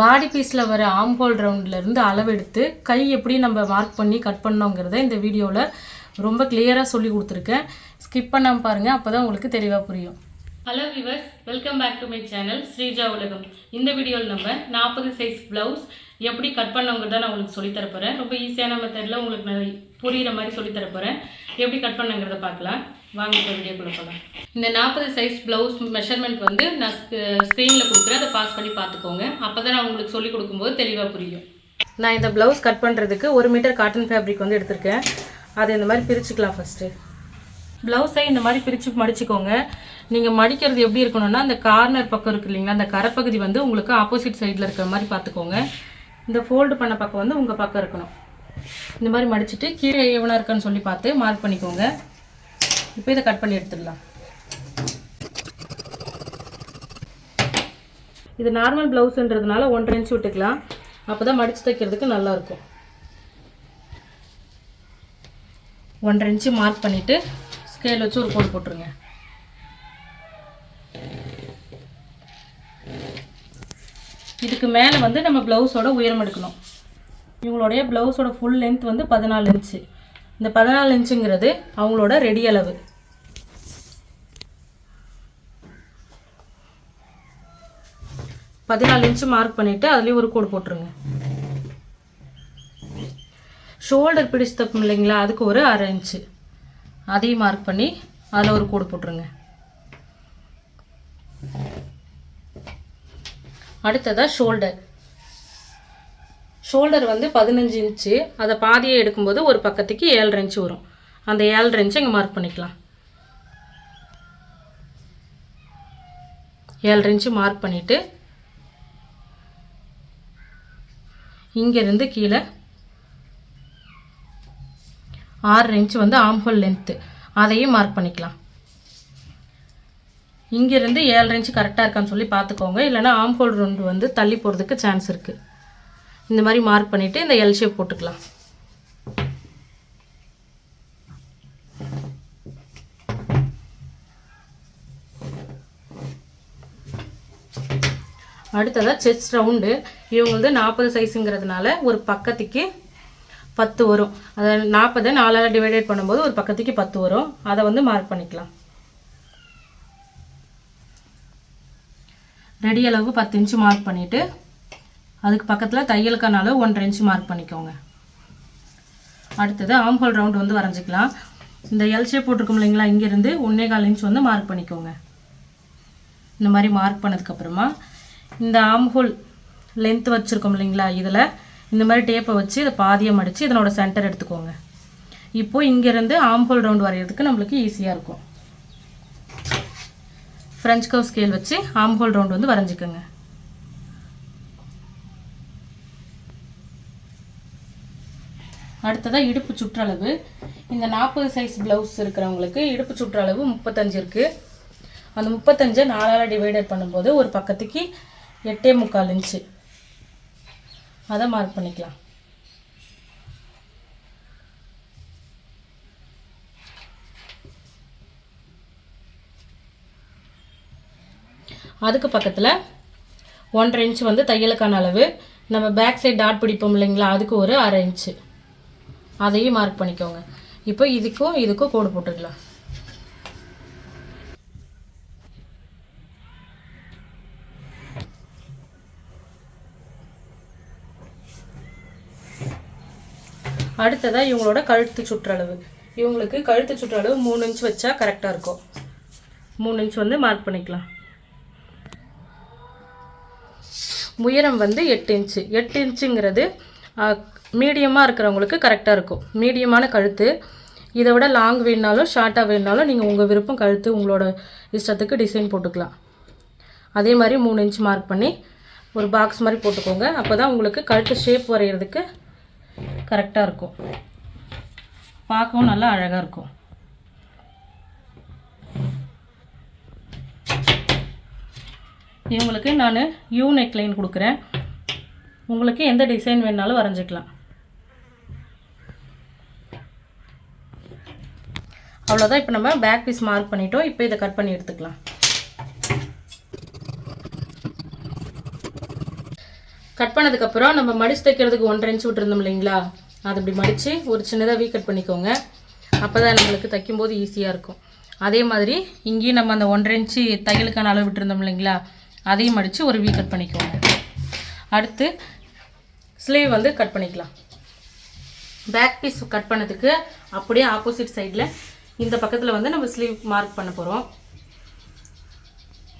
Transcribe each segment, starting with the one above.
பாடி பீஸில் வர ஆம்ஹோல் ரவுண்ட்லேருந்து அளவெடுத்து கை எப்படி நம்ம மார்க் பண்ணி கட் பண்ணோங்கிறத இந்த வீடியோவில் ரொம்ப கிளியராக சொல்லி கொடுத்துருக்கேன். ஸ்கிப் பண்ணாமல் பாருங்கள் அப்போ தான் உங்களுக்கு தெளிவாக புரியும். Hello viewers welcome back to my channel Sreeja உலகம் இந்த வீடியோவில் நம்ம நாற்பது சைஸ் ப்ளவுஸ் எப்படி கட் பண்ணவங்கிறத நான் உங்களுக்கு சொல்லித் ரொம்ப ஈஸியான மெத்தடில் உங்களுக்கு நான் புரிகிற மாதிரி சொல்லித் தரப் போகிறேன் எப்படி கட் பண்ணுங்கிறத பார்க்கலாம். வாங்க இப்போ வீடியோக்குள்ளே போகலாம் இந்த நாற்பது சைஸ் ப்ளவுஸ் மெஷர்மெண்ட் வந்து நான் ஸ்க்ரீனில் கொடுக்குறேன். அதை பாஸ் பண்ணி பார்த்துக்கோங்க. அப்போ தான் நான் உங்களுக்கு சொல்லிக் கொடுக்கும்போது தெளிவாக புரியும். நான் இந்த ப்ளவுஸ் கட் பண்ணுறதுக்கு ஒரு மீட்டர் காட்டன் ஃபேப்ரிக் வந்து எடுத்திருக்கேன். அதை இந்த மாதிரி பிரிச்சுக்கலாம் ஃபஸ்ட்டு ப்ளவுஸை இந்த மாதிரி பிரித்து மடிச்சுக்கோங்க. நீங்கள் மடிக்கிறது எப்படி இருக்கணும்னா அந்த கார்னர் பக்கம் இருக்கு இல்லைங்களா அந்த கரைப்பகுதி வந்து உங்களுக்கு ஆப்போசிட் சைடில் இருக்கிற மாதிரி பார்த்துக்கோங்க. இந்த ஃபோல்டு பண்ண பக்கம் வந்து உங்கள் பக்கம் இருக்கணும். இந்த மாதிரி மடிச்சுட்டு கீழே எவ்வளோ இருக்குன்னு சொல்லி பார்த்து மார்க் பண்ணிக்கோங்க. இப்போ இதை கட் பண்ணி எடுத்துடலாம். இது நார்மல் ப்ளவுஸுன்றதுனால ஒன்றரை இன்ச்சு விட்டுக்கலாம். அப்போ தான் மடித்து தைக்கிறதுக்கு நல்லாயிருக்கும் ஒன்றரை இன்ச்சு மார்க் பண்ணிவிட்டு ஸ்கேல் வச்சு ஒரு கோடு போட்டுருங்க. இதுக்கு மேலே வந்து நம்ம ப்ளவுஸோட உயரம் எடுக்கணும். இவங்களுடைய ப்ளவுஸோட ஃபுல் லென்த் வந்து பதினாலு இன்ச்சு இந்த பதினாலு இன்ச்சுங்கிறது அவங்களோட ரெடி அளவு. பதினாலு இன்ச்சு மார்க் பண்ணிவிட்டு அதுலேயும் ஒரு கோடு போட்டுருங்க. ஷோல்டர் பிடிச்சு தப்பு இல்லைங்களா? அதுக்கு ஒரு அரை இன்ச்சு அதையும் மார்க் பண்ணி அதில் ஒரு கூடு போட்டுருங்க. அடுத்ததாக ஷோல்டர் ஷோல்டர் வந்து பதினஞ்சு இன்ச்சு அதை பாதியை எடுக்கும்போது ஒரு பக்கத்துக்கு ஏழரை இன்ச்சு வரும். அந்த ஏழரை இன்ச்சு இங்கே மார்க் பண்ணிக்கலாம். ஏழரை இன்ச்சு மார்க் பண்ணிவிட்டு இங்கேருந்து கீழே ஆறு இன்ச் வந்து ஆம்ஹோல் லென்த்து அதையும் மார்க் பண்ணிக்கலாம். இங்கேருந்து ஏழரை இன்ச்சு கரெக்டாக இருக்கான்னு சொல்லி பார்த்துக்கோங்க. இல்லைனா ஆம்ஹோல் ரவுண்டு வந்து தள்ளி போகிறதுக்கு சான்ஸ் இருக்குது இந்த மாதிரி மார்க் பண்ணிவிட்டு இந்த எல் ஷேப் போட்டுக்கலாம். அடுத்ததாக செஸ்ட் ரவுண்டு இவங்களது நாற்பது சைஸுங்கிறதுனால ஒரு பக்கத்துக்கு பத்து வரும். அதை நாற்பதை நாலால் டிவைடேட் பண்ணும்போது ஒரு பக்கத்துக்கு பத்து வரும். அதை வந்து மார்க் பண்ணிக்கலாம். ரெடி அளவு பத்து இன்ச்சு மார்க் பண்ணிவிட்டு அதுக்கு பக்கத்தில் தையலுக்கான அளவு ஒன்றரை இன்ச்சு மார்க் பண்ணிக்கோங்க. அடுத்தது ஆம்ஹோல் ரவுண்ட் வந்து வரைஞ்சிக்கலாம். இந்த எல் ஷேப் போட்டிருக்கோம் இல்லைங்களா இங்கேருந்து ஒன்றே கால் இன்ச் வந்து மார்க் பண்ணிக்கோங்க. இந்த மாதிரி மார்க் பண்ணதுக்கப்புறமா இந்த ஆம்ஹோல் லென்த் வச்சுருக்கோம் இல்லைங்களா இதில் இந்த மாதிரி டேப்பை வச்சு இதை பாதியை மடித்து இதனோட சென்டர் எடுத்துக்கோங்க. இப்போது இங்கேருந்து ஆம்போல் ரவுண்ட் வரைகிறதுக்கு நம்மளுக்கு ஈஸியாக இருக்கும். ஃப்ரெஞ்ச் கவ் ஸ்கேல் வச்சு ஆம்போல் ரவுண்ட் வந்து வரைஞ்சிக்கோங்க. அடுத்ததாக இடுப்பு சுற்றளவு. இந்த நாற்பது சைஸ் ப்ளவுஸ் இருக்கிறவங்களுக்கு இடுப்பு சுற்றளவு முப்பத்தஞ்சு இருக்குது அந்த முப்பத்தஞ்சை நாலால் டிவைடட் பண்ணும்போது ஒரு பக்கத்துக்கு எட்டே முக்கால் இன்ச்சு அதை மார்க் பண்ணிக்கலாம். அதுக்கு பக்கத்தில் ஒன்றரை இன்ச் வந்து தையலுக்கான அளவு. நம்ம பேக் சைடு டாட் பிடிப்போம் இல்லைங்களா? அதுக்கு ஒரு அரை இன்ச்சு அதையும் மார்க் பண்ணிக்கோங்க. இப்போ இதுக்கும் இதுக்கும் கோடு போட்டுக்கலாம். அடுத்ததாக இவங்களோட கழுத்து சுற்றளவு. இவங்களுக்கு கழுத்து சுற்றளவு மூணு இன்ச் வச்சா கரெக்டாக இருக்கும். மூணு இன்ச் வந்து மார்க் பண்ணிக்கலாம். உயரம் வந்து எட்டு இன்ச்சு எட்டு இன்ச்சுங்கிறது மீடியமாக இருக்கிறவங்களுக்கு கரெக்டாக இருக்கும். மீடியமான கழுத்து. இதை விட லாங் வேணுனாலும் ஷார்ட்டாக வேணுனாலும் நீங்கள் உங்கள் விருப்பம் கழுத்து உங்களோட இஷ்டத்துக்கு டிசைன் போட்டுக்கலாம். அதே மாதிரி மூணு இன்ச் மார்க் பண்ணி ஒரு பாக்ஸ் மாதிரி போட்டுக்கோங்க. அப்போ தான் உங்களுக்கு கழுத்து ஷேப் வரைகிறதுக்கு கரெக்டாக இருக்கும். பார்க்கவும் நல்லா அழகாக இருக்கும். இவங்களுக்கு நான் யூ நெக்லைன் கொடுக்குறேன். உங்களுக்கு எந்த டிசைன் வேணாலும் வரைஞ்சிக்கலாம். அவ்வளோதான் இப்போ நம்ம பேக் பீஸ் மார்க் பண்ணிட்டோம். இப்போ இதை கட் பண்ணி எடுத்துக்கலாம். கட் பண்ணதுக்கப்புறம் நம்ம மடிச்சு தைக்கிறதுக்கு ஒன்றரை இன்ச் விட்டுருந்தோம் இல்லைங்களா? அது இப்படி மடித்து ஒரு சின்னதாக வீ கட் பண்ணிக்கோங்க. அப்போ தான் நம்மளுக்கு தைக்கும்போது ஈஸியாக இருக்கும். அதே மாதிரி இங்கேயும் நம்ம அந்த ஒன்றரை இன்ச்சு தையலுக்கான அளவு விட்டுருந்தோம் இல்லைங்களா? அதையும் மடித்து ஒரு வீ கட் பண்ணிக்கோங்க. அடுத்து ஸ்லீவ் வந்து கட் பண்ணிக்கலாம். பேக் பீஸ் கட் பண்ணதுக்கு அப்படியே ஆப்போசிட் சைடில் இந்த பக்கத்தில் வந்து நம்ம ஸ்லீவ் மார்க் பண்ண போகிறோம்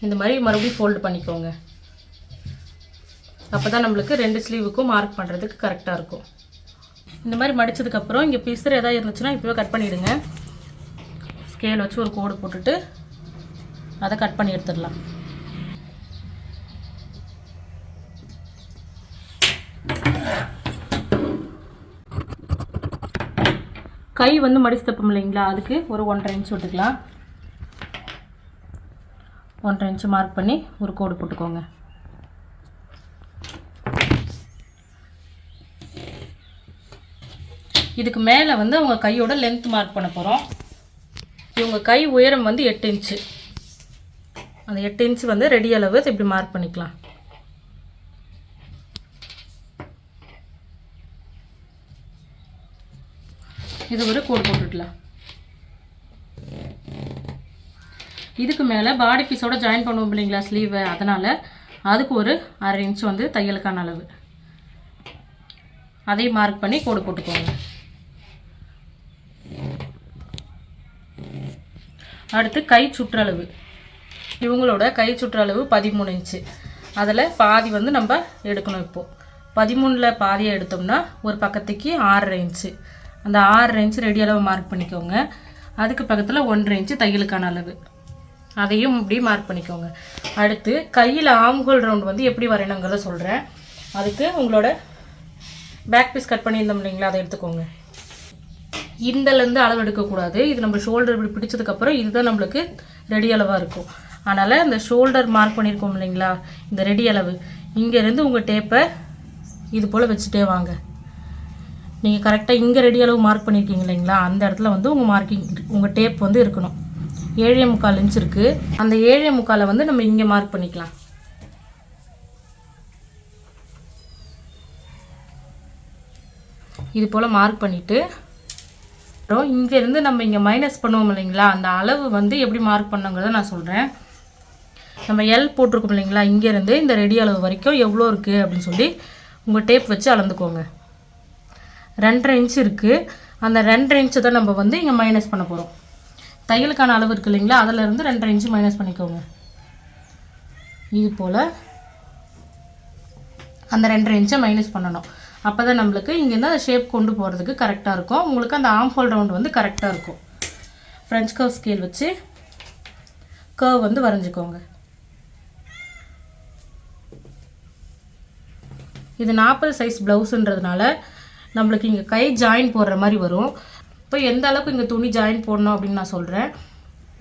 இந்த மாதிரி மறுபடியும் ஃபோல்டு பண்ணிக்கோங்க. அப்போ தான் நம்மளுக்கு ரெண்டு ஸ்லீவுக்கும் மார்க் பண்ணுறதுக்கு கரெக்டாக இருக்கும். இந்த மாதிரி மடிச்சதுக்கப்புறம் இங்கே பிசுறு எதாவது இருந்துச்சுன்னா இப்போவே கட் பண்ணிவிடுங்க ஸ்கேல் வச்சு ஒரு கோடு போட்டுட்டு அதை கட் பண்ணி எடுத்துடலாம். கை வந்து மடிச்சு தப்போம் இல்லைங்களா? அதுக்கு ஒரு ஒன்றரை இன்ச் விட்டுக்கலாம். ஒன்றரை இன்ச்சு மார்க் பண்ணி ஒரு கோடு போட்டுக்கோங்க. இதுக்கு மேலே வந்து அவங்க கையோட லென்த் மார்க் பண்ண போகிறோம் இவங்க கை உயரம் வந்து எட்டு இன்ச்சு அந்த எட்டு இன்ச்சு வந்து ரெடி அளவு இப்படி மார்க் பண்ணிக்கலாம். இது ஒரு கோடு போட்டுக்கலாம். இதுக்கு மேலே பாடி பீஸோட ஜாயின் பண்ணுவோம் இல்லைங்களா ஸ்லீவை அதனால் அதுக்கு ஒரு அரை இன்ச் வந்து தையலுக்கான அளவு. அதையும் மார்க் பண்ணி கோடு போட்டுக்கோங்க. அடுத்து கை சுற்றளவு. இவங்களோட கை சுற்றளவு பதிமூணு இன்ச்சு. அதில் பாதி வந்து நம்ம எடுக்கணும் இப்போது பதிமூணில் பாதியை எடுத்தோம்னா ஒரு பக்கத்துக்கு ஆறரை இன்ச்சு. அந்த ஆறரை இன்ச்சு ரெடி அளவு மார்க் பண்ணிக்கோங்க. அதுக்கு பக்கத்தில் ஒன்றரை இன்ச்சு தையலுக்கான அளவு. அதையும் இப்படி மார்க் பண்ணிக்கோங்க. அடுத்து கையில் ஆம்கோல் ரவுண்ட் வந்து எப்படி வரையணுங்கிறத சொல்கிறேன் அதுக்கு உங்களோட பேக் பீஸ் கட் பண்ணியிருந்தோம் இல்லைங்களா அதை எடுத்துக்கோங்க. இந்தலேருந்து அளவு எடுக்கக்கூடாது. இது நம்ம ஷோல்டர் இப்படி பிடிச்சதுக்கப்புறம் இதுதான் நம்மளுக்கு ரெடி அளவாக இருக்கும். அதனால் இந்த ஷோல்டர் மார்க் பண்ணியிருக்கோம் இல்லைங்களா? இந்த ரெடி அளவு. இங்கேருந்து உங்கள் டேப்பை இது போல் வச்சுட்டே வாங்க. நீங்கள் கரெக்டாக இங்கே ரெடி அளவு மார்க் பண்ணியிருக்கீங்க இல்லைங்களா? அந்த இடத்துல வந்து உங்கள் மார்க்கிங் உங்கள் டேப் வந்து இருக்கணும். ஏழே முக்கால் இன்ச் இருக்குது அந்த ஏழே முக்காலை வந்து நம்ம இங்கே மார்க் பண்ணிக்கலாம். இது போல் மார்க் பண்ணிவிட்டு அப்புறம் இங்கேருந்து நம்ம இங்கே மைனஸ் பண்ணுவோம் இல்லைங்களா? அந்த அளவு வந்து எப்படி மார்க் பண்ணுங்கிறத நான் சொல்கிறேன் நம்ம எல் போட்டிருக்கோம் இல்லைங்களா? இங்கேருந்து இந்த ரெடி அளவு வரைக்கும் எவ்வளோ இருக்குது அப்படின்னு சொல்லி உங்கள் டேப் வச்சு அளந்துக்கோங்க. ரெண்டரை இன்ச் இருக்குது அந்த ரெண்டரை இன்ச்சு தான் நம்ம வந்து இங்கே மைனஸ் பண்ண போகிறோம் தையலுக்கான அளவு இருக்குது இல்லைங்களா? அதிலேருந்து ரெண்டரை இன்ச்சு மைனஸ் பண்ணிக்கோங்க. இது போல் அந்த ரெண்டரை இன்ச்சை மைனஸ் பண்ணணும். அப்போ தான் நம்மளுக்கு இங்கேருந்து அந்த ஷேப் கொண்டு போகிறதுக்கு கரெக்டாக இருக்கும். உங்களுக்கு அந்த ஆம் ஹோல் ரவுண்ட் வந்து கரெக்டாக இருக்கும். ஃப்ரெஞ்ச் கர்வ் ஸ்கேல் வச்சு கர்வ் வந்து வரைஞ்சிக்கோங்க. இது நாற்பது சைஸ் ப்ளவுஸுன்றதுனால நம்மளுக்கு இங்கே கை ஜாயின் போடுற மாதிரி வரும். இப்போ எந்த அளவுக்கு இங்கே துணி ஜாயின் போடணும் அப்படின்னு நான் சொல்கிறேன்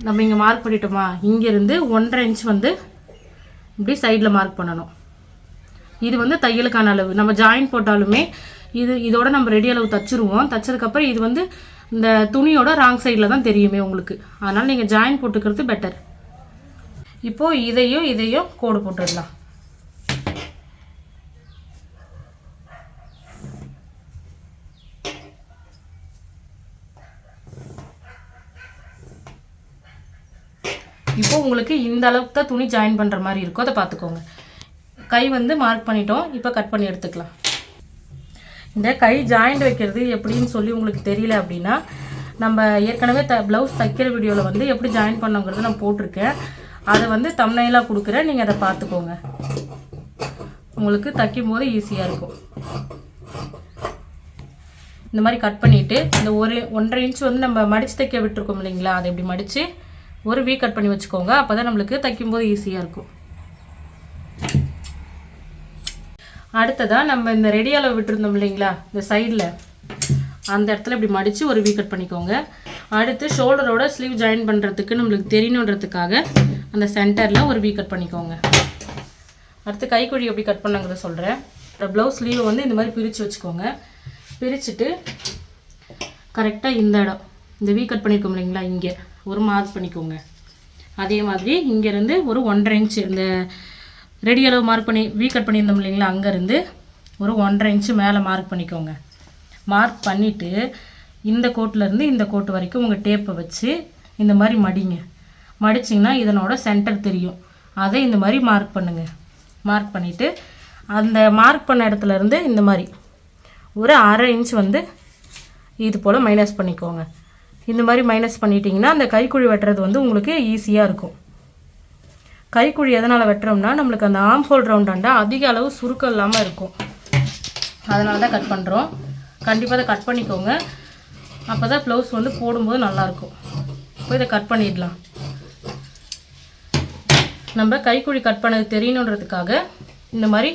நம்ம இங்கே மார்க் பண்ணிட்டோமா? இங்கேருந்து ஒன்றரை இன்ச் வந்து இப்படி சைடில் மார்க் பண்ணணும். இது வந்து தையலுக்கான அளவு. நம்ம ஜாயின் போட்டாலுமே இது இதோட நம்ம ரெடி அளவு தச்சுருவோம். தச்சதுக்கப்புறம் இது வந்து இந்த துணியோட ராங் சைடில் தான் தெரியுமே உங்களுக்கு. அதனால் நீங்கள் ஜாயின் போட்டுக்கிறது பெட்டர் இப்போது இதையும் இதையும் கோடு போட்டுடலாம். இப்போ உங்களுக்கு இந்த அளவுக்கு தான் துணி ஜாயின் பண்ணுற மாதிரி இருக்கும் அதை பார்த்துக்கோங்க. கை வந்து மார்க் பண்ணிட்டோம். இப்போ கட் பண்ணி எடுத்துக்கலாம். இந்த கை ஜாயிண்ட் வைக்கிறது எப்படின்னு சொல்லி உங்களுக்கு தெரியல அப்படின்னா நம்ம ஏற்கனவே த ப்ளவுஸ் தைக்கிற வீடியோவில் வந்து எப்படி ஜாயின் பண்ணோங்கிறத நான் போட்டிருக்கேன். அதை வந்து தம்னைலாக கொடுக்குறேன். நீங்கள் அதை பார்த்துக்கோங்க. உங்களுக்கு தைக்கும் போது ஈஸியாக இருக்கும். இந்த மாதிரி கட் பண்ணிவிட்டு இந்த ஒரு ஒன்றரை இன்ச் வந்து நம்ம மடித்து தைக்க விட்டுருக்கோம் இல்லைங்களா? அதை இப்படி மடித்து ஒரு வீ கட் பண்ணி வச்சுக்கோங்க. அப்போ தான் நம்மளுக்கு தைக்கும்போது ஈஸியாக இருக்கும். அடுத்ததாக நம்ம இந்த ரெடியால் விட்டுருந்தோம் இல்லைங்களா? இந்த சைடில் அந்த இடத்துல இப்படி மடித்து ஒரு வீ கட் பண்ணிக்கோங்க. அடுத்து ஷோல்டரோட ஸ்லீவ் ஜாயின் பண்ணுறதுக்கு நம்மளுக்கு தெரியணுன்றதுக்காக அந்த சென்டரில் ஒரு வீ கட் பண்ணிக்கோங்க. அடுத்து கைக்குழி எப்படி கட் பண்ணுங்கிறத சொல்கிறேன் ப்ளவுஸ் ஸ்லீவை வந்து இந்த மாதிரி பிரித்து வச்சுக்கோங்க. பிரிச்சுட்டு கரெக்டாக இந்த இடம். இந்த வீ கட் பண்ணியிருக்கோம் இல்லைங்களா? இங்கே. ஒரு மார்க் பண்ணிக்கோங்க. அதே மாதிரி இங்கேருந்து ஒரு ஒன்றரை இன்ச் இந்த ரெடி அளவு மார்க் பண்ணி வீ கட் பண்ணியிருந்தோம் இல்லைங்களா அங்கேருந்து ஒரு ஒன்றரை இன்ச்சு மேலே மார்க் பண்ணிக்கோங்க. மார்க் பண்ணிவிட்டு இந்த கோட்டிலேருந்து இந்த கோட்டு வரைக்கும் உங்கள் டேப்பை வச்சு இந்த மாதிரி மடிங்க. மடிச்சிங்கன்னா இதனோட சென்டர் தெரியும். அதை இந்த மாதிரி மார்க் பண்ணுங்கள் மார்க் பண்ணிவிட்டு அந்த மார்க் பண்ண இடத்துலருந்து இந்த மாதிரி ஒரு அரை இன்ச் வந்து இது போல் மைனஸ் பண்ணிக்கோங்க. இந்த மாதிரி மைனஸ் பண்ணிட்டீங்கன்னா அந்த கைக்குழி வெட்டுறது வந்து உங்களுக்கு ஈஸியாக இருக்கும். கைக்குழி எதனால் வெட்டுறோம்னா நம்மளுக்கு அந்த ஆம் ஹோல் ரவுண்டாண்டா அதிக அளவு சுருக்கம் இல்லாமல் இருக்கும். அதனால தான் கட் பண்ணுறோம் கண்டிப்பாக அதை கட் பண்ணிக்கோங்க. அப்போ தான் ப்ளவுஸ் வந்து போடும்போது நல்லாயிருக்கும். இப்போ இதை கட் பண்ணிடலாம். நம்ம கைக்குழி கட் பண்ணது தெரியணுன்றதுக்காக இந்த மாதிரி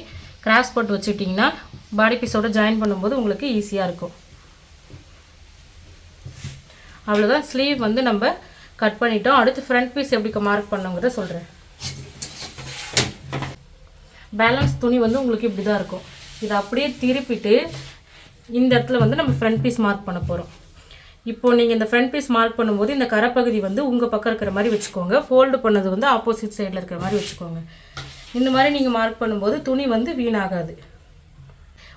கிராஸ் போட்டு வச்சுட்டிங்கன்னா பாடி பீஸோட ஜாயின் பண்ணும்போது உங்களுக்கு ஈஸியாக இருக்கும். அவ்வளோதான் ஸ்லீவ் வந்து நம்ம கட் பண்ணிட்டோம். அடுத்து ஃப்ரண்ட் பீஸ் எப்படி மார்க் பண்ணுங்கிறத சொல்கிறேன் பேலன்ஸ் துணி வந்து உங்களுக்கு இப்படி தான் இருக்கும். இதை அப்படியே திருப்பிட்டு இந்த இடத்துல வந்து நம்ம ஃப்ரண்ட் பீஸ் மார்க் பண்ண போகிறோம் இப்போ நீங்கள் இந்த ஃப்ரண்ட் பீஸ் மார்க் பண்ணும்போது இந்த கரைப்பகுதி வந்து உங்கள் பக்கம் இருக்கிற மாதிரி வச்சுக்கோங்க. ஃபோல்டு பண்ணது வந்து ஆப்போசிட் சைடில் இருக்கிற மாதிரி வச்சுக்கோங்க. இந்த மாதிரி நீங்கள் மார்க் பண்ணும்போது துணி வந்து வீணாகாது.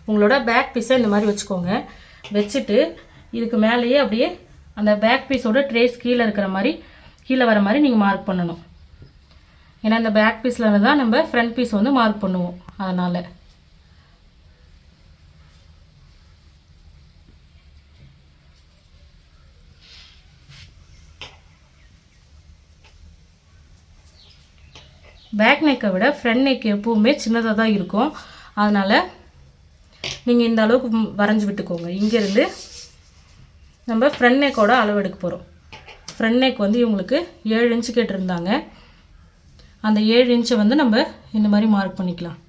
உங்களோட பேக் பீஸை இந்த மாதிரி வச்சுக்கோங்க. வச்சுட்டு இதுக்கு மேலேயே அப்படியே அந்த பேக் பீஸோட ட்ரேஸ் கீழே இருக்கிற மாதிரி கீழே வர மாதிரி நீங்கள் மார்க் பண்ணணும். ஏன்னா இந்த பேக் பீஸில் தான் நம்ம ஃப்ரண்ட் பீஸ் வந்து மார்க் பண்ணுவோம். அதனால். பேக் நெக்கை விட ஃப்ரண்ட் நெக் எப்பவுமே சின்னதாக தான் இருக்கும். அதனால் நீங்கள் இந்த அளவுக்கு வரைஞ்சி விட்டுக்கோங்க. இங்கேருந்து நம்ம ஃப்ரண்ட் நெக்கோட அளவு எடுக்க போகிறோம் ஃப்ரண்ட் நெக் வந்து இவங்களுக்கு ஏழு இன்ச்சு கேட்டிருந்தாங்க. அந்த ஏழு இன்ச்சை வந்து நம்ம இந்த மாதிரி மார்க் பண்ணிக்கலாம்.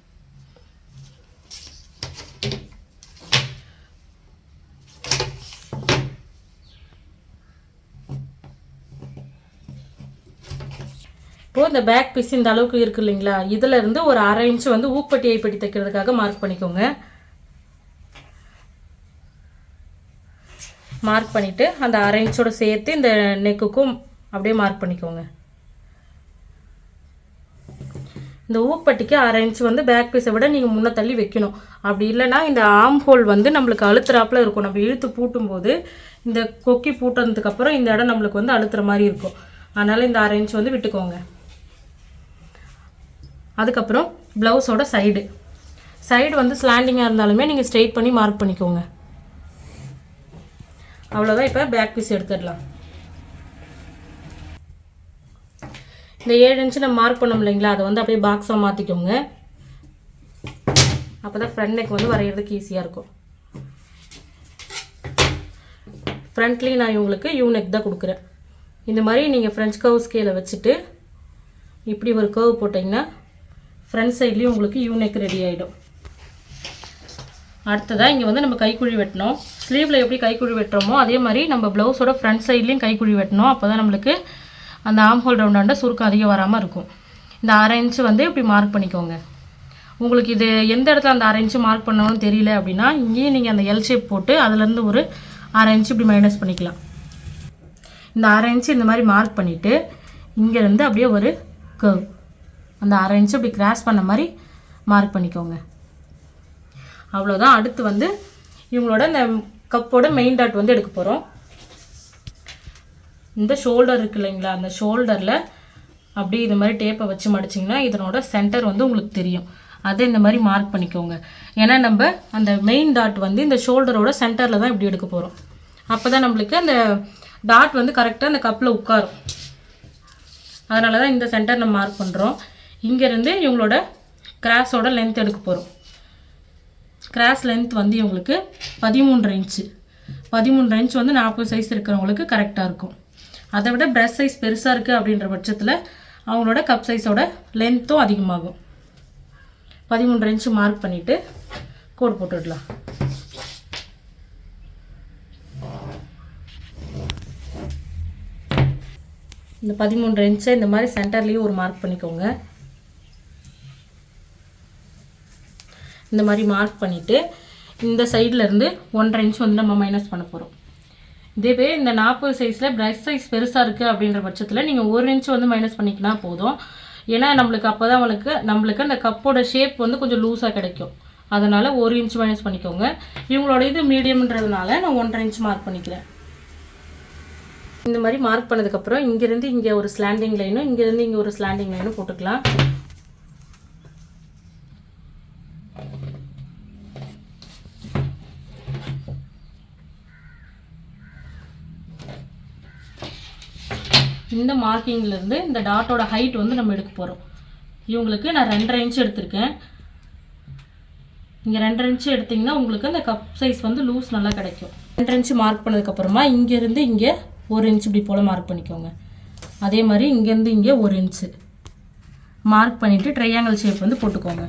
இப்போது இந்த பேக் பீஸ் இந்த அளவுக்கு இருக்கு இல்லைங்களா? இதுல இருந்து ஒரு அரை இன்ச்சு வந்து ஊப்பட்டியை ஐப்பட்டி தைக்கிறதுக்காக மார்க் பண்ணிக்கோங்க. மார்க் பண்ணிவிட்டு அந்த அரை இன்ச்சோட சேர்த்து இந்த நெக்குக்கும் அப்படியே மார்க் பண்ணிக்கோங்க. இந்த ஊப்பட்டிக்கு அரை இன்ச் வந்து பேக் பீஸை விட நீங்கள் முன்ன தள்ளி வைக்கணும். அப்படி இல்லைன்னா இந்த ஆம் ஹோல் வந்து நம்மளுக்கு அழுத்துறாப்புல இருக்கும். நம்ம இழுத்து பூட்டும்போது இந்த கொக்கி பூட்டினதுக்கப்புறம் இந்த இடம் நம்மளுக்கு வந்து அழுத்துற மாதிரி இருக்கும். அதனால் இந்த அரை இன்ச் வந்து விட்டுக்கோங்க. அதுக்கப்புறம் ப்ளவுஸோட சைடு சைடு வந்து ஸ்லாண்டிங்காக இருந்தாலுமே நீங்கள் ஸ்ட்ரெயிட் பண்ணி மார்க் பண்ணிக்கோங்க. அவ்வளோதான் இப்போ பேக் பீஸ் எடுத்துடலாம். இந்த ஏழு இன்ச்சு நம்ம மார்க் பண்ணோம் இல்லைங்களா? அதை வந்து அப்படியே பாக்ஸாக மாற்றிக்கோங்க அப்போ தான் ஃப்ரண்ட் நெக் வந்து வரைகிறதுக்கு ஈஸியாக இருக்கும். ஃப்ரண்ட்லேயும் நான் இவங்களுக்கு யூனெக் தான் கொடுக்குறேன். இந்த மாதிரி நீங்கள் ஃப்ரெஞ்ச் கர்வ் ஸ்கேலை வச்சுட்டு இப்படி ஒரு கர்வ் போட்டிங்கன்னா ஃப்ரண்ட் சைட்லேயும் உங்களுக்கு யூனெக் ரெடி ஆகிடும் அடுத்ததாக இங்கே வந்து நம்ம கைக்குழி வெட்டணும். ஸ்லீவில் எப்படி கைக்குழி வெட்டுறோமோ அதே மாதிரி நம்ம ப்ளவுஸோட ஃப்ரண்ட் சைட்லேயும் கைக்குழி வெட்டணும். அப்போ தான் நம்மளுக்கு அந்த ஆம் ஹோல் ரவுண்டாண்ட சுருக்கம் அதிகம் வராமல் இருக்கும். இந்த அரை இன்ச்சு வந்து இப்படி மார்க் பண்ணிக்கோங்க. உங்களுக்கு இது எந்த இடத்துல அந்த அரை இன்ச்சு மார்க் பண்ணணும்னு தெரியல அப்படின்னா இங்கேயும் நீங்கள் அந்த எல் ஷேப் போட்டு அதுலேருந்து ஒரு அரை இன்ச்சு இப்படி மைனஸ் பண்ணிக்கலாம். இந்த அரை இன்ச்சு இந்த மாதிரி மார்க் பண்ணிவிட்டு இங்கேருந்து அப்படியே ஒரு கர்வ் அந்த அரை இன்ச்சு இப்படி கிராஸ் பண்ண மாதிரி மார்க் பண்ணிக்கோங்க. அவ்வளோதான் அடுத்து வந்து இவங்களோட இந்த கப்போட மெயின் டாட் வந்து எடுக்க போகிறோம் இந்த ஷோல்டர் இருக்கு இல்லைங்களா? அந்த ஷோல்டரில் அப்படியே இது மாதிரி டேப்பை வச்சு மடிச்சிங்கன்னா இதனோட சென்டர் வந்து உங்களுக்கு தெரியும். அதை இந்த மாதிரி மார்க் பண்ணிக்கோங்க. ஏன்னா நம்ம அந்த மெயின் டாட் வந்து இந்த ஷோல்டரோட சென்டரில் தான் இப்படி எடுக்க போகிறோம் அப்போ தான் நம்மளுக்கு அந்த டாட் வந்து கரெக்டாக அந்த கப்பில் உட்காரும். அதனால தான் இந்த சென்டர் நம்ம மார்க் பண்ணுறோம் இங்கேருந்து இவங்களோட கிராஸோட லென்த் எடுக்க போகிறோம் கிராஸ் லென்த் வந்து இவங்களுக்கு பதிமூன்று இன்ச்சு பதிமூன்று இன்ச் வந்து நாற்பது சைஸ் இருக்கிறவங்களுக்கு கரெக்டாக இருக்கும். அதை விட ப்ரெஷ் சைஸ் பெருசாக இருக்குது அப்படின்ற பட்சத்தில் அவங்களோட கப் சைஸோட லென்த்தும் அதிகமாகும். பதிமூன்று இன்ச்சு மார்க் பண்ணிவிட்டு கோட் போட்டுடலாம் இந்த பதிமூன்று இன்ச்சை இந்த மாதிரி சென்டர்லேயும் ஒரு மார்க் பண்ணிக்கோங்க. இந்த மாதிரி மார்க் பண்ணிவிட்டு இந்த சைடில் இருந்து ஒன்றரை இன்ச் வந்து நம்ம மைனஸ் பண்ண போகிறோம் இதேவே இந்த நாற்பது சைஸில் ப்ரஷ் சைஸ் பெருசாக இருக்குது அப்படின்ற பட்சத்தில் நீங்கள் ஒரு இன்ச் வந்து மைனஸ் பண்ணிக்கினா போதும். ஏன்னா நம்மளுக்கு அப்போ தான் அவளுக்கு நம்மளுக்கு அந்த கப்போட ஷேப் வந்து கொஞ்சம் லூஸாக கிடைக்கும். அதனால் ஒரு இன்ச் மைனஸ் பண்ணிக்கோங்க. இவங்களோட இது மீடியம்ன்றதுனால நான் ஒன்றரை இன்ச் மார்க் பண்ணிக்கிறேன். இந்த மாதிரி மார்க் பண்ணதுக்கப்புறம் இங்கேருந்து இங்கே ஒரு ஸ்லாண்டிங் லைனும் இங்கேருந்து இங்கே ஒரு ஸ்லாண்டிங் லைனும் போட்டுக்கலாம். இந்த மார்க்கிங்லேருந்து இந்த டாட்டோட ஹைட் வந்து நம்ம எடுக்க போகிறோம் இவங்களுக்கு நான் ரெண்டரை இன்ச்சு எடுத்திருக்கேன். இங்கே ரெண்டரை இன்ச்சு எடுத்திங்கன்னா உங்களுக்கு அந்த கப் சைஸ் வந்து லூஸ் நல்லா கிடைக்கும். ரெண்டரை இன்ச்சு மார்க் பண்ணதுக்கப்புறமா இங்கேருந்து இங்கே ஒரு இன்ச் இப்படி போல் மார்க் பண்ணிக்கோங்க. அதே மாதிரி இங்கேருந்து இங்கே ஒரு இன்ச்சு மார்க் பண்ணிவிட்டு ட்ரையாங்கிள் ஷேப் வந்து போட்டுக்கோங்க.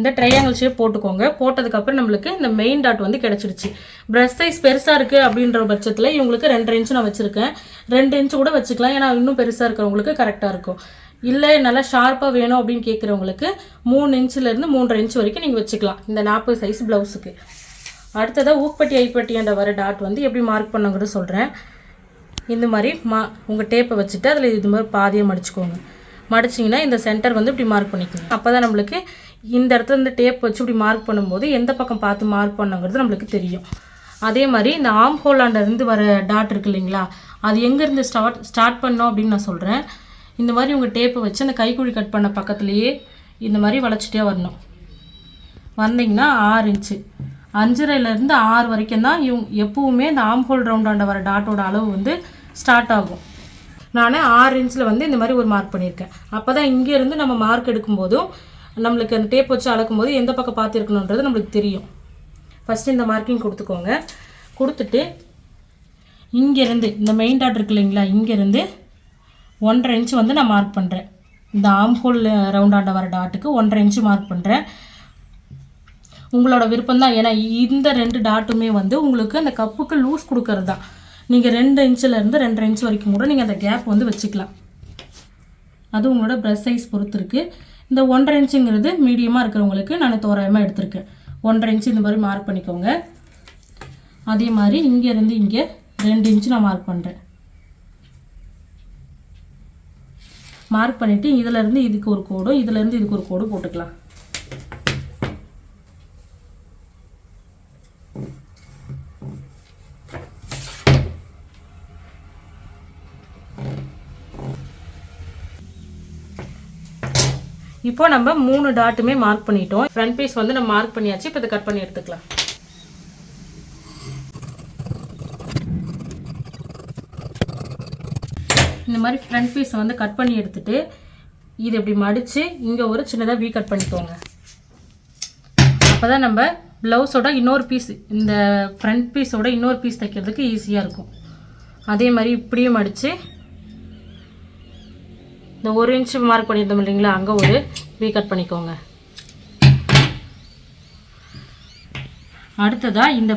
இந்த ட்ரையாங்கிள் ஷேப் போட்டுக்கோங்க. போட்டதுக்கப்புறம் நம்மளுக்கு இந்த மெயின் டாட் வந்து கிடச்சிருச்சு. ப்ரெஷ் சைஸ் பெருசாக இருக்குது அப்படின்ற பட்சத்தில் இவங்களுக்கு ரெண்டரை இன்ச்சு நான் வச்சுருக்கேன். ரெண்டு இன்ச்சு கூட வச்சுக்கலாம். ஏன்னா இன்னும் பெருசாக இருக்கிறவங்களுக்கு கரெக்டாக இருக்கும். இல்லை நல்லா ஷார்ப்பாக வேணும் அப்படின்னு கேட்குறவங்களுக்கு மூணு இன்ச்சிலேருந்து மூன்றரை இன்ச் வரைக்கும் நீங்கள் வச்சுக்கலாம். இந்த நாற்பது சைஸ் ப்ளவுஸுக்கு அடுத்ததாக ஊப்பட்டி ஐப்பட்டியாண்ட வர டாட் வந்து எப்படி மார்க் பண்ணுங்கிறது சொல்கிறேன் இந்த மாதிரி மா உங்கள் டேப்பை வச்சுட்டு அதில் இது மாதிரி பாதியை மடிச்சுக்கோங்க. மடிச்சிங்கன்னா இந்த சென்டர் வந்து இப்படி மார்க் பண்ணிக்கணும் அப்போ தான் நம்மளுக்கு இந்த இடத்துல இந்த டேப் வச்சு இப்படி மார்க் பண்ணும்போது எந்த பக்கம் பார்த்து மார்க் பண்ணுங்கிறது நம்மளுக்கு தெரியும். அதே மாதிரி இந்த ஆம் ஹோலாண்ட இருந்து வர டாட் இருக்கு இல்லைங்களா? அது எங்கேருந்து ஸ்டார்ட் ஸ்டார்ட் பண்ணோம் அப்படின்னு நான் சொல்கிறேன் இந்த மாதிரி உங்கள் டேப்பை வச்சு அந்த கைக்குழி கட் பண்ண பக்கத்துலேயே இந்த மாதிரி வளைச்சிட்டே வரணும். வந்தீங்கன்னா ஆறு இன்ச்சு அஞ்சரைலேருந்து ஆறு வரைக்கும் தான் இவங்க எப்பவுமே இந்த ஆம் ஹோல் ரவுண்டாண்ட வர டாட்டோட அளவு வந்து ஸ்டார்ட் ஆகும். நான் ஆறு இன்ச்சில் வந்து இந்த மாதிரி ஒரு மார்க் பண்ணியிருக்கேன். அப்போ தான் இங்கேருந்து நம்ம மார்க் எடுக்கும்போதும் நம்மளுக்கு அந்த டேப் வச்சு அளக்கும்போது எந்த பக்கம் பார்த்து இருக்கணுன்றது நம்மளுக்கு தெரியும். ஃபஸ்ட்டு இந்த மார்க்கிங் கொடுத்துக்கோங்க. கொடுத்துட்டு இங்கேருந்து இந்த மெயின் டாட் இருக்கு இல்லைங்களா இங்கேருந்து ஒன்றரை இன்ச்சு வந்து நான் மார்க் பண்ணுறேன் இந்த ஆம்ஹோல் ரவுண்டாண்ட வர டாட்டுக்கு ஒன்றரை இன்ச்சு மார்க் பண்ணுறேன் உங்களோட விருப்பம் தான். ஏன்னா இந்த ரெண்டு டாட்டுமே வந்து உங்களுக்கு அந்த கப்புக்கு லூஸ் கொடுக்கறது தான். நீங்கள் ரெண்டு இன்ச்சிலேருந்து ரெண்டரை இன்ச் வரைக்கும் கூட நீங்கள் அந்த கேப் வந்து வச்சுக்கலாம். அது உங்களோட ப்ரெஷ் சைஸ் பொறுத்து இருக்குது இந்த ஒன்றரை இன்ச்சுங்கிறது மீடியமாக இருக்கிறவங்களுக்கு நான் தோராயமாக எடுத்திருக்கேன். ஒன்றரை இன்ச்சு இந்த மாதிரி மார்க் பண்ணிக்கோங்க. அதே மாதிரி இங்கேருந்து இங்கே ரெண்டு இன்ச்சு நான் மார்க் பண்ணுறேன் மார்க் பண்ணிவிட்டு இதிலேருந்து இதுக்கு ஒரு கோடும் இதிலேருந்து இதுக்கு ஒரு கோடு போட்டுக்கலாம். இப்போ நம்ம மூணு டாட்டுமே மார்க் பண்ணிட்டோம். ஃப்ரண்ட் பீஸ் வந்து நம்ம மார்க் பண்ணியாச்சு. இப்போ இதை கட் பண்ணி எடுத்துக்கலாம். இந்த மாதிரி ஃப்ரண்ட் பீஸை வந்து கட் பண்ணி எடுத்துட்டு இது இப்படி மடித்து இங்கே ஒரு சின்னதாக வீ கட் பண்ணிக்கோங்க. அப்போ தான் நம்ம ப்ளவுஸோட இன்னொரு பீஸ் இந்த ஃப்ரண்ட் பீஸோட இன்னொரு பீஸ் தைக்கிறதுக்கு ஈஸியாக இருக்கும். அதே மாதிரி இப்படியும் மடித்து இந்த ஒரு இன்ச்சு மார்க் பண்ணியிருந்தோம் இல்லைங்களா? அங்கே ஒரு வீ கட் பண்ணிக்கோங்க. அடுத்ததாக இந்த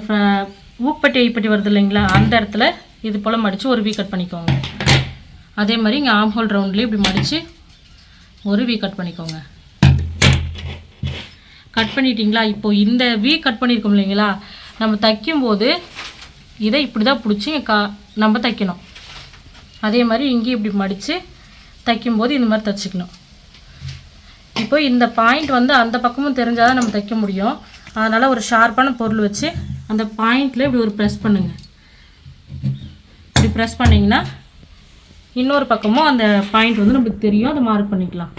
ஊப்பட்டி ஐப்பட்டி வருது இல்லைங்களா? அந்த இடத்துல இது போல் மடித்து ஒரு வீ கட் பண்ணிக்கோங்க. அதே மாதிரி இங்கே ஆம் ஹோல் ரவுண்ட்லேயும் இப்படி மடித்து ஒரு வீ கட் பண்ணிக்கோங்க. கட் பண்ணிட்டீங்களா? இப்போது இந்த வீ கட் பண்ணியிருக்கோம் இல்லைங்களா? நம்ம தைக்கும்போது இதை இப்படி தான் பிடிச்சி கா நம்ம தைக்கணும். அதே மாதிரி இங்கேயும் இப்படி மடித்து தைக்கும்போது இந்த மாதிரி தைச்சிக்கணும். இப்போ இந்த பாயிண்ட் வந்து அந்த பக்கமும் தெரிஞ்சால் தான் நம்ம தைக்க முடியும். அதனால் ஒரு ஷார்ப்பான பொருள் வச்சு அந்த பாயிண்டில் இப்படி ஒரு ப்ரெஸ் பண்ணுங்கள் இப்படி ப்ரெஸ் பண்ணிங்கன்னா இன்னொரு பக்கமும் அந்த பாயிண்ட் வந்து நம்மளுக்கு தெரியும். அதை மார்க் பண்ணிக்கலாம்.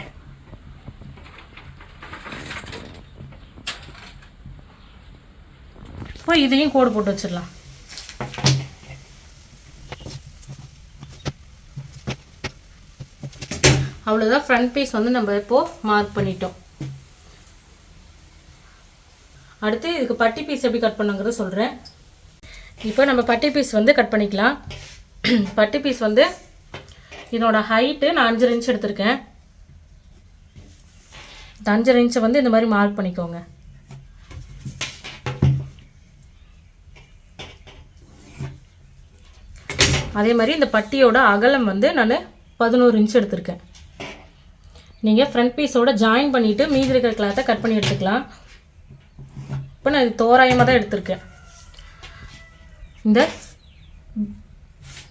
இப்போ இதையும் கோடு போட்டு வச்சிடலாம். அவ்வளோதான் ஃப்ரண்ட் பீஸ் வந்து நம்ம இப்போது மார்க் பண்ணிட்டோம். அடுத்து இதுக்கு பட்டி பீஸ் எப்படி கட் பண்ணுங்கிறத சொல்கிறேன் இப்போ நம்ம பட்டி பீஸ் வந்து கட் பண்ணிக்கலாம். பட்டி பீஸ் வந்து இதோட ஹைட்டு நான் அஞ்சரை இன்ச் எடுத்திருக்கேன். இந்த அஞ்சரை இன்ச்சை வந்து இந்த மாதிரி மார்க் பண்ணிக்கோங்க. அதே மாதிரி இந்த பட்டியோட அகலம் வந்து நான் பதினோரு இன்ச் எடுத்திருக்கேன். நீங்கள் ஃப்ரண்ட் பீஸோட ஜாயின் பண்ணிவிட்டு மீதி இருக்கிற கிளாத்தை கட் பண்ணி எடுத்துக்கலாம். இப்போ நான் இது தோராயமாக தான் எடுத்திருக்கேன். இந்த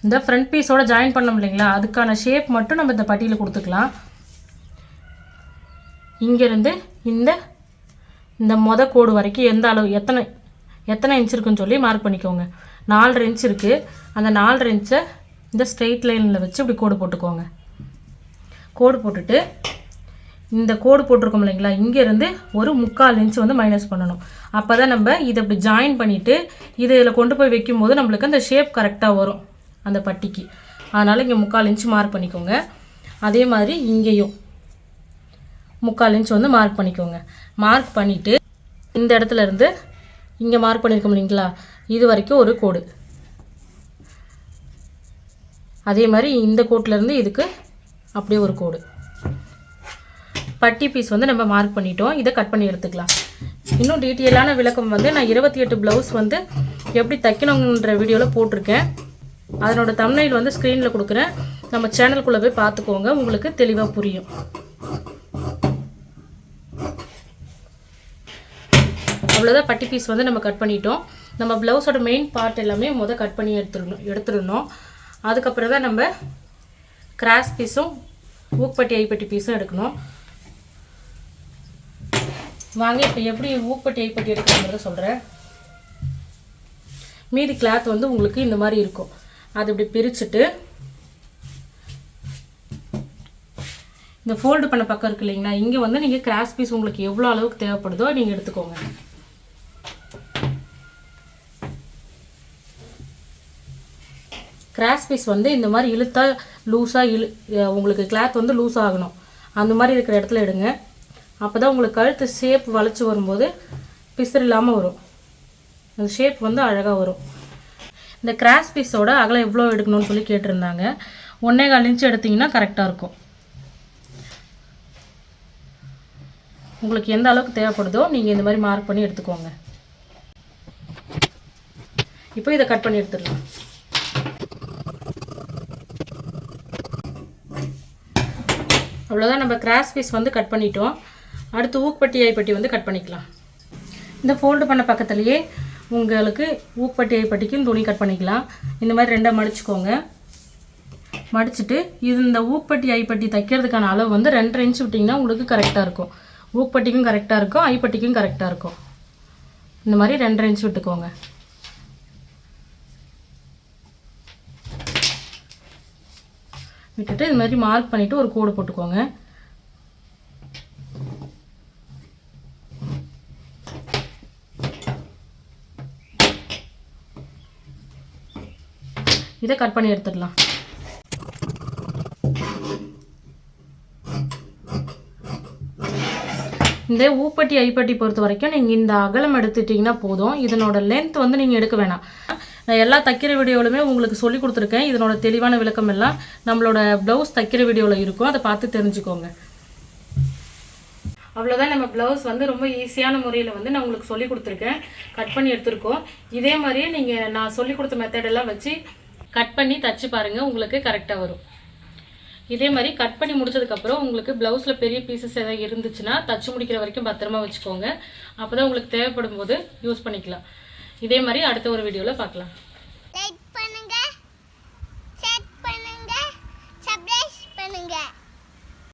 இந்த ஃப்ரண்ட் பீஸோட ஜாயின் பண்ணோம் இல்லைங்களா? அதுக்கான ஷேப் மட்டும் நம்ம இந்த பட்டியில் கொடுத்துக்கலாம். இங்கேருந்து இந்த இந்த மொத கோடு வரைக்கும் எந்த அளவு எத்தனை எத்தனை இன்ச் இருக்குன்னு சொல்லி மார்க் பண்ணிக்கோங்க. நாலரை இன்ச் இருக்குது அந்த நாலரை இன்ச்சை இந்த ஸ்ட்ரெயிட் லைனில் வச்சு இப்படி கோடு போட்டுக்கோங்க. கோடு போட்டுட்டு இந்த கோடு போட்டிருக்கோம் இல்லைங்களா? இங்கேருந்து ஒரு முக்கால் இன்ச் வந்து மைனஸ் பண்ணணும். அப்போ தான் நம்ம இதை இப்படி ஜாயின் பண்ணிவிட்டு இது இதில் கொண்டு போய் வைக்கும்போது நம்மளுக்கு அந்த ஷேப் கரெக்டாக வரும் அந்த பட்டிக்கு. அதனால் இங்கே முக்கால் இன்ச் மார்க் பண்ணிக்கோங்க. அதே மாதிரி இங்கேயும் முக்கால் இன்ச் வந்து மார்க் பண்ணிக்கோங்க. மார்க் பண்ணிவிட்டு இந்த இடத்துல இருந்து இங்கே மார்க் பண்ணியிருக்கோம் இல்லைங்களா? இது வரைக்கும் ஒரு கோடு அதே மாதிரி இந்த கோட்டிலேருந்து இதுக்கு அப்படியே ஒரு கோடு பட்டி பீஸ் வந்து நம்ம மார்க் பண்ணிட்டோம். இதை கட் பண்ணி எடுத்துக்கலாம். இன்னும் டீட்டெயிலான விளக்கம் வந்து நான் இருபத்தி எட்டு ப்ளவுஸ் வந்து எப்படி தைக்கணுங்கிற வீடியோவில் போட்டிருக்கேன். அதனோட தமிழில் வந்து ஸ்க்ரீனில் கொடுக்குறேன். நம்ம சேனலுக்குள்ளே போய் பார்த்துக்கோங்க. உங்களுக்கு தெளிவாக புரியும். அவ்வளோதான் பட்டி பீஸ் வந்து நம்ம கட் பண்ணிட்டோம். நம்ம ப்ளவுஸோட மெயின் பார்ட் எல்லாமே மொதல் கட் பண்ணி எடுத்துடணும். எடுத்துடணும். அதுக்கப்புறம் தான் நம்ம கிராஸ் பீஸும் ஊக்பட்டி ஐப்பட்டி பீஸும் எடுக்கணும். வாங்க இப்போ எப்படி ஊப்பட்டி ஐப்பட்டி எடுக்கணுங்கிறத சொல்கிறேன் மீதி கிளாத் வந்து உங்களுக்கு இந்த மாதிரி இருக்கும். அது இப்படி பிரிச்சுட்டு இந்த ஃபோல்டு பண்ண பக்கம் இருக்கு இல்லைங்களா இங்கே வந்து நீங்கள் கிராஸ் பீஸ் உங்களுக்கு எவ்வளோ அளவுக்கு தேவைப்படுதோ நீங்கள் எடுத்துக்கோங்க. கிராஸ் பீஸ் வந்து இந்த மாதிரி இழுத்தா லூஸாக இழு உங்களுக்கு கிளாத் வந்து லூஸ் ஆகணும். அந்த மாதிரி இருக்கிற இடத்துல எடுங்க. அப்போ தான் உங்களுக்கு கழுத்து ஷேப் வளைச்சி வரும்போது பிசர் இல்லாமல் வரும். அந்த ஷேப் வந்து அழகாக வரும். இந்த கிராஸ் பீஸோட அகலம் எவ்வளோ எடுக்கணும்னு சொல்லி கேட்டிருந்தாங்க. ஒன்றே கால் இன்ச்சு எடுத்திங்கன்னா கரெக்டாக இருக்கும். உங்களுக்கு எந்த அளவுக்கு தேவைப்படுதோ நீங்கள் இந்த மாதிரி மார்க் பண்ணி எடுத்துக்கோங்க. இப்போ இதை கட் பண்ணி எடுத்துடலாம். அவ்வளோதான் நம்ம கிராஸ் பீஸ் வந்து கட் பண்ணிட்டோம். அடுத்து ஊக்பட்டி ஐப்பட்டி வந்து கட் பண்ணிக்கலாம். இந்த ஃபோல்டு பண்ண பக்கத்துலேயே உங்களுக்கு ஊக்பட்டி ஐப்பட்டிக்கும் துணி கட் பண்ணிக்கலாம். இந்த மாதிரி ரெண்டாக மடிச்சுக்கோங்க. மடிச்சுட்டு இது இந்த ஊக்பட்டி ஐப்பட்டி தைக்கிறதுக்கான அளவு வந்து ரெண்டரை இன்ச் விட்டிங்கன்னா உங்களுக்கு கரெக்டாக இருக்கும். ஊக்பட்டிக்கும் கரெக்டாக இருக்கும் ஐப்பட்டிக்கும் கரெக்டாக இருக்கும். இந்த மாதிரி ரெண்டரை இன்ச் விட்டுக்கோங்க. விட்டுட்டு இது மாதிரி மார்க் பண்ணிவிட்டு ஒரு கோடு போட்டுக்கோங்க. இதை கட் பண்ணி எடுத்துடலாம். இந்த ஊப்பட்டி ஐப்பட்டி பொறுத்த வரைக்கும் நீங்கள் இந்த அகலம் எடுத்துட்டிங்கன்னா போதும். இதனோட லென்த் வந்து நீங்கள் எடுக்க வேணாம். நான் எல்லா தைக்கிற வீடியோவிலுமே உங்களுக்கு சொல்லி கொடுத்துருக்கேன். இதனோட தெளிவான விளக்கம் எல்லாம் நம்மளோட ப்ளவுஸ் தைக்கிற வீடியோவில் இருக்கும். அதை பார்த்து தெரிஞ்சுக்கோங்க. அவ்வளோதான் நம்ம ப்ளவுஸ் வந்து ரொம்ப ஈஸியான முறையில் வந்து நான் உங்களுக்கு சொல்லி கொடுத்துருக்கேன். கட் பண்ணி எடுத்துருக்கோம். இதே மாதிரியே நீங்கள் நான் சொல்லி கொடுத்த மெத்தடெல்லாம் வச்சு கட் பண்ணி தச்சு பாருங்கள் உங்களுக்கு கரெக்டாக வரும். இதே மாதிரி கட் பண்ணி முடிச்சதுக்கப்புறம் உங்களுக்கு ப்ளவுஸில் பெரிய பீசஸ் எதாவது இருந்துச்சுன்னா தச்சு முடிக்கிற வரைக்கும் பத்திரமா வச்சுக்கோங்க. அப்போ தான் உங்களுக்கு தேவைப்படும் போது யூஸ் பண்ணிக்கலாம். இதே மாதிரி அடுத்த ஒரு வீடியோவில் பார்க்கலாம். லைக் பண்ணுங்கள் ஷேர் பண்ணுங்கள்